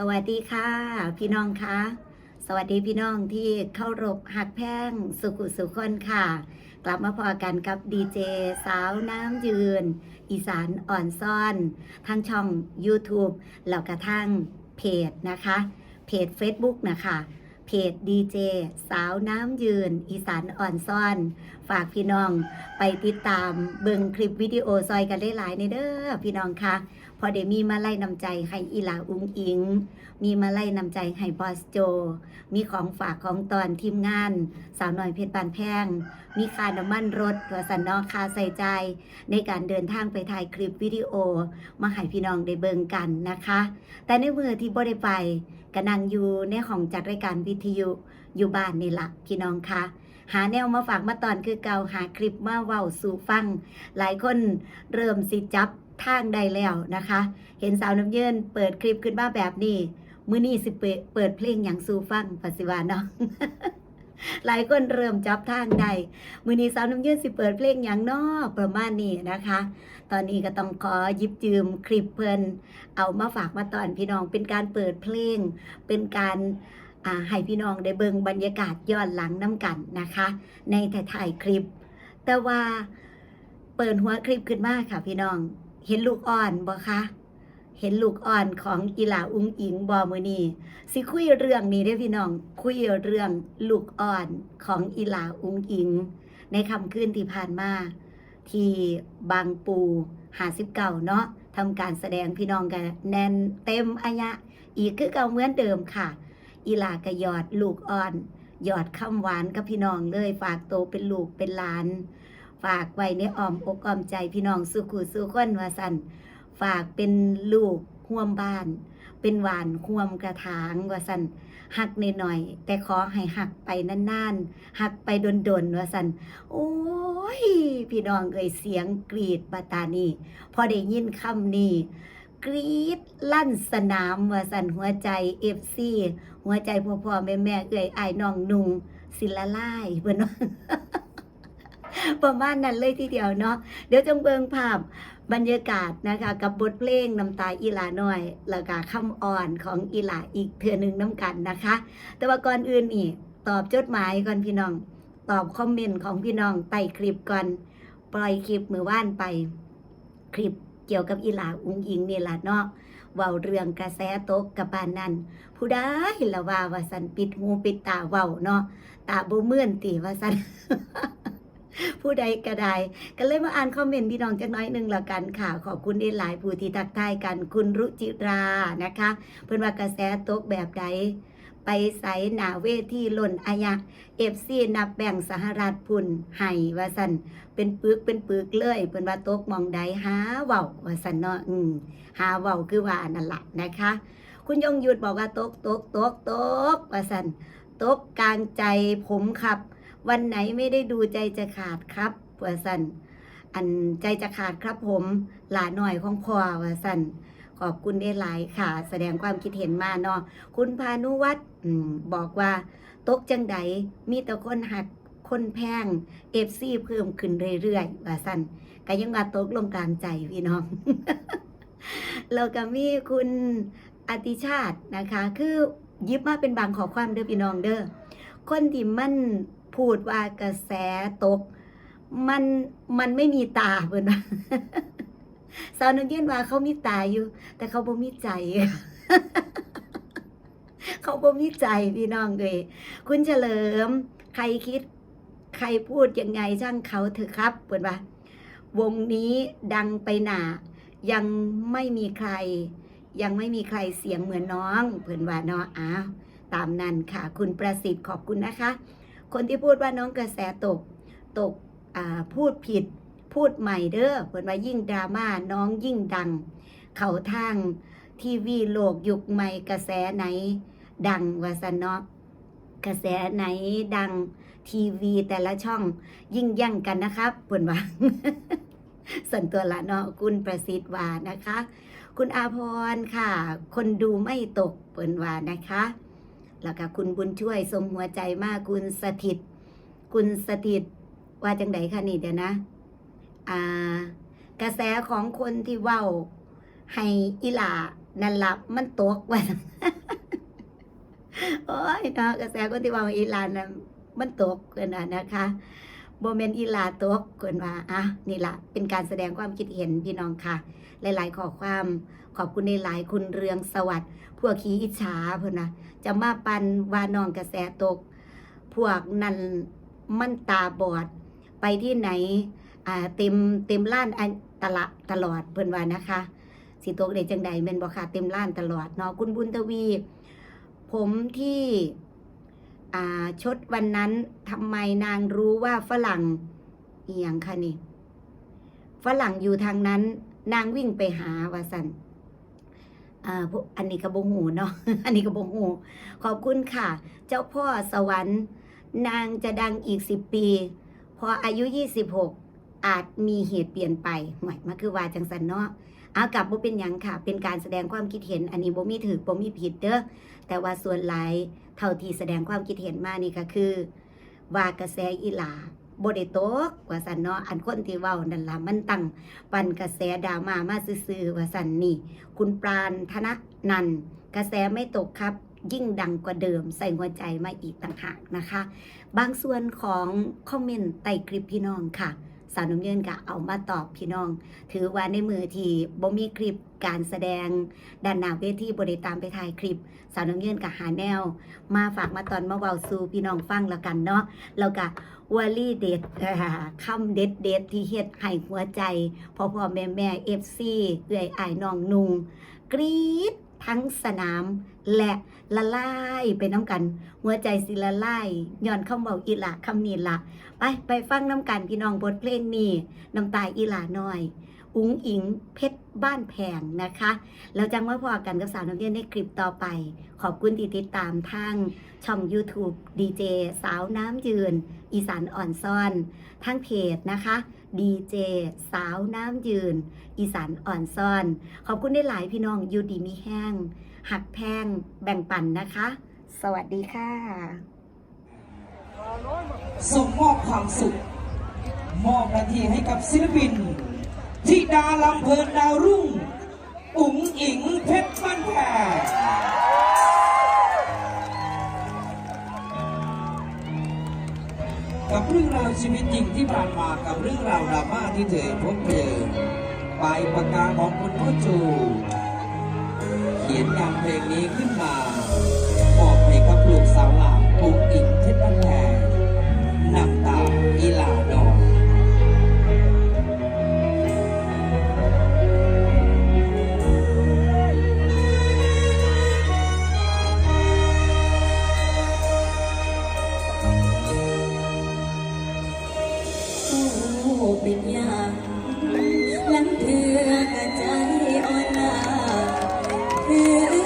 สวัสดีค่ะ พี่น้องคะสวัสดีพี่น้องที่เข้ารบหักแพงสุขุสุขคนค่ะ กลับมาพอกันกับดีเจสาวน้ำยืน อีสานอ่อนซ่อนทางช่อง YouTube แล้วกระทั่งเพจนะคะ เพจ Facebook นะคะ เพจดีเจสาวน้ำยืน อีสานอ่อนซ่อน ฝากพี่น้องไปติดตามเบิ่งคลิปวิดีโอซอยกันหลายๆในเด้อพี่น้องคะพอได้มีมาไล่นำใจให้อีหลาอุ้งอิง มีมาไล่นำใจให้บอสโจ มีของฝากของตอนทีมงาน สาวหน่อยเพชรบานแพง มีค่าน้ำมันรถตัวสันนอกค่าใส่ใจ ในการเดินทางไปถ่ายคลิปวิดีโอ มาให้พี่น้องได้เบิ่งกันนะคะ แต่ในมือที่บ่ได้ไป กำลังอยู่ในของจัดรายการวิทยุอยู่บ้านนี่ละพี่น้องคะหาแนวมาฝากมาตอนคือเก่าหาคลิปมาเว้าสู่ฟัง หลายคนเริ่มสิจับทางได้แล้วนะคะ เห็นสาวน้ำเยินเปิดคลิปขึ้นมาแบบนี้ มื้อนี้สิเปิดเปิดเพลงอย่างสู่ฟังปัสสิวาเนาะ หลายคนเริ่มจับทางได้มื้อนี้สาวน้ำยินสิเปิดเพลงอย่างนอประมาณนี้นะคะ ตอนนี้ก็ต้องขอยิบยืมคลิปเพิ่นเอามาฝากมาตอนพี่น้องเป็นการเปิดเพลง เป็นการให้พี่น้องได้เบิ่งบรรยากาศย้อนหลังน้ำกันนะคะ ในถ่ายคลิป แต่ว่าเปิดหัวคลิปขึ้นมาค่ะพี่น้อง เห็นลูกอ่อนบ่คะ เห็นลูกอ่อนของอีหลาอุ้งอิงบอมือนีสิคุยเรื่องนี้เด้พี่น้อง คุยเรื่องลูกอ่อนของอีหลาอุ้งอิง ในคำคืนที่ผ่านมาที่บางปูหาสิบเก่าเนาะทำการแสดงพี่น้องกันแน่นเต็มอายะ อีกคือเก่าเหมือนเดิมค่ะ อีหลากระยอดลูกอ่อน หยอดคำหวานกับพี่น้องเลย ฝากโตเป็นลูกเป็นหลาน ฝากไว้ในอ้อมอกอ้อมใจพี่น้องสุขุสุขคนวาสัน ฝากเป็นลูกห่วมบ้าน เป็นหวานห่วมกระถางว่าสันหักหน่อยๆแต่ขอให้หักไปนานๆหักไปโดนๆว่าสันโอ้ยพี่น้องเอ่ยเสียงกรีดปาตานีพอได้ยินคำนี้กรีดลั่นสนามว่าสันหัวใจเอฟซีหัวใจพ่อพ่อแม่แม่เอ่ยไอ้น้องนุงศิลาไล่เพื่อนประมาณนั้นเลยทีเดียวเนาะเดี๋ยวจงเบิงภาพ บรรยากาศนะคะกับบทเพลงน้ำตาอีหลาน้อย แล้วก็คำอ่อนของอีหลาอีกเทือหนึ่งน้ำกันนะคะ แต่ว่าก่อนอื่นนี่ตอบจดหมายก่อนพี่น้อง ตอบคอมเมนต์ของพี่น้องไต่คลิปก่อน ปล่อยคลิปมือว่านไป คลิปเกี่ยวกับอีหลาอุ้งอิงนี่ละเนาะเว้าเรื่องกระแสตกกับบ้านนั้น ผู้ได้ละว่าว่าสันปิดหูปิดตาเว้าเนาะตาบ่เมื่อนติว่าสัน ผู้ใดก็ได้ก็เลยมาอ่านคอมเมนต์พี่น้องจักน้อยหนึ่งละกันค่ะ ขอบคุณได้หลายผู้ที่ทักทายกันคุณรุจิรานะคะ เพิ่นว่ากระแสตกแบบใดไปใส่หนาเวทีล่นอายะเอฟซีนับแบ่งสหรัฐพุ่นไห้ว่าสันเป็นปึกเป็นปึกเลยเพิ่นว่าตกมองใดหาเว้าว่าสันเนาะอืมหาเว้าคือว่านั่นละนะคะ คุณยงยุทธบอกว่าตกตกตกตกว่าสันตกกลางใจผมครับ วันไหนไม่ได้ดูใจจะขาดครับว่าสันอันใจจะขาดครับผม หลาหน่อยของพ่อว่าสันขอบคุณได้หลายค่ะ แสดงความคิดเห็นมาเนาะคุณพานุวัฒน์บอกว่า ตกจังใดมีแต่คนหักคนแพงเอฟซีเพิ่มขึ้นเรื่อยๆว่าสันก็ยังว่าตกลงกลางใจพี่น้องแล้วก็มีคุณอติชาตินะคะ คือยิบมาเป็นบางขอความเด้อพี่น้องเด้อคนที่มัน พูดว่ากระแสตก มันมันไม่มีตาเพิ่นว่าสาวนักเรียนว่าเขามีตาอยู่ แต่เขาบ่มีใจ เขาบ่มีใจพี่น้องเลยคุณเฉลิม ใครคิด ใครพูดยังไงช่างเขาเถอะครับเพิ่นว่าวงนี้ดังไปหนายังไม่มีใคร ยังไม่มีใครเสียงเหมือนน้อง เพิ่อนว่าเนาะอ้าวตามนั้นค่ะ คุณประสิทธิ์ขอบคุณนะคะ คนที่พูดว่าน้องกระแสตกตกพูดผิดพูดใหม่เด้อเพิ่นว่ายิ่งดราม่าน้องยิ่งดัง เขาทางทีวีโลกยุคใหม่กระแสไหน ดังวาสนเนาะกระแสไหนดังทีวีแต่ละช่องยิ่งแย่งกันนะครับเพิ่นว่าส่วนตัวละเนาะคุณประสิทธิ์ว่านะคะ คุณอาพรค่ะ คนดูไม่ตกเปินว่านะคะ แล้วก็คุณบุญช่วยสมหัวใจมากคุณสถิต คุณสถิตว่าจังไดคะนี่เดี๋ยวนะ อ่า กระแสของคนที่เว้าให้อีหลานั่นละมันตกว่าโอ้ยเนาะกระแสคนที่ว่าอีหลานั่นมันตกกันนะนะคะ โมเมนอีลาตกกันว่าอะนี่ละเป็นการแสดงความคิดเห็นพี่น้องค่ะ หลาย ๆ ขอความขอบคุณในหลายคุณเรืองสวัสดิ์พวกขี้อิจฉาเพิ่อนนะจะมาปันว่านองกระแสตก พวกนันมันตาบอด ไปที่ไหนอ่าเต็มเต็มล้านตละตลอดเพิ่อนว่านะคะ สิตกได้จังใดแม่นบ่ค่ะเต็มล้านตลอดเนาะคุณบุญทวี ผมที่ ชดวันนั้นทำไมนางรู้ว่าฝรั่งเอียงค่ะนี่ฝรั่งอยู่ทางนั้น นางวิ่งไปหาวาสันอันนี้กระบงหูเนาะอันนี้กระบงหูขอบคุณค่ะ เจ้าพ่อสวรรค์ นางจะดังอีกสิบปี พออายุยี่สิบหกอาจมีเหตุเปลี่ยนไปหมายมันคือว่าจังสันเนาะ เอากลับบ่เป็นหยังค่ะ เป็นการแสดงความคิดเห็น อันนี้บ่มีถือบ่มีผิดเด้อแต่ว่าส่วนหลายเท่าที่แสดงความคิดเห็นมานี่ก็คือ ว่ากระแสอีหลาบ่ได้ตกว่าสันเนาะอันคนที่เว้านั่นล่ะมันตั้งปันกระแสดราม่ามาซื่อๆว่าสันนี่ คุณปราณธนนันกระแสไม่ตกครับ ยิ่งดังกว่าเดิมใส่หัวใจมาอีกต่างหากนะคะ บางส่วนของคอมเมนต์ใต้คลิปพี่น้องค่ะ สาวน้ำเยินก็เอามาตอบพี่น้อง ถือว่าในมือที่บ่มีคลิปการแสดงด้านหน้าเวทีบ่ได้ตามไปถ่ายคลิป สาวน้ำเยินกับหาแนว มาฝากมาตอนมาเว้าสู่พี่น้องฟังแล้วกันเนาะแล้วก็วลีเด็ดคำเด็ดเด็ดที่เฮ็ดให้หัวใจพ่อพ่อแม่แม่เอฟซีเอื่อยอายน้องนุงกรี๊ด ทั้งสนามและละลายไปน้ำกัน หัวใจสิละลายย้อนคำเบาอีหละคำนี้ละไปไปฟังน้ำกันพี่น้องบทเพลงนี้น้ำตาอีหลาน้อย อุ๋งอิงเพชรบ้านแพงนะคะ แล้วจังว่าพอกันกับสาวน้ำเย็นในคลิปต่อไป ขอบคุณที่ติดตามทางช่อง YouTube ดีเจสาวน้ำยืน อีสานอ่อนซ่อน ทางเพจนะคะ ดีเจสาวน้ำยืน อีสานอ่อนซ่อน ขอบคุณได้หลายพี่น้องยูดีมีแห้ง หักแพง แบ่งปันนะคะ สวัสดีค่ะ ส่งมอบความสุข มอบนาทีให้กับศิลปินธิดาลำเพลินดาวรุ่งอุ๋งอิงเพชรบ้านแพร กับเรื่องราวชีวิตจริงที่ผ่านมากับเรื่องราวดราม่าที่เธอพบเจอปลายปากกาของคุณพ่อจู เขียนงานเพลงนี้ขึ้นมาบอกให้กับลูกสาวหลานอุ๋งอิงเพชรบ้านแพรน้ำตา เป็นย่างลังเธอกระใจอ่อนลาเธอ